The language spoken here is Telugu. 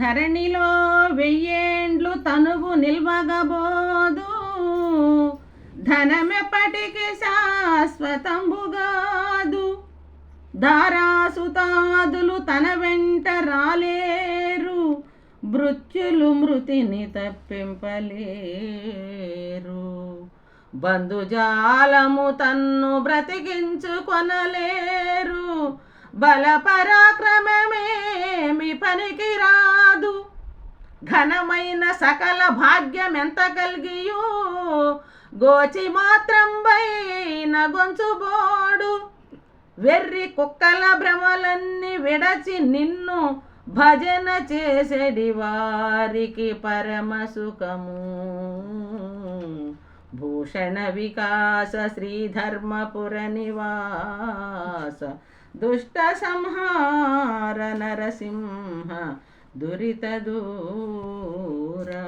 ధరణిలో వెయ్యేండ్లు తనువు నిల్వగబోదు. ధనమెప్పటికి శాశ్వతంబుగాదు. దారాసుతాదులు తన వెంట రాలేరు. మృత్యులు మృతిని తప్పింపలేరు. బంధుజాలము తన్ను బ్రతికించుకొనలేరు. బల పరాక్రమమేమి ఘనమైన సకల భాగ్యం ఎంత కలిగియో? గోచి మాత్రం పైన గొంచుబోడు. వెర్రి కుక్కల భ్రమలన్నీ విడచి నిన్ను భజన చేసేడి వారికి పరమ సుఖము. భూషణ వికాస శ్రీధర్మపుర నివాస దుష్ట సంహార నరసింహ దురిత దూరా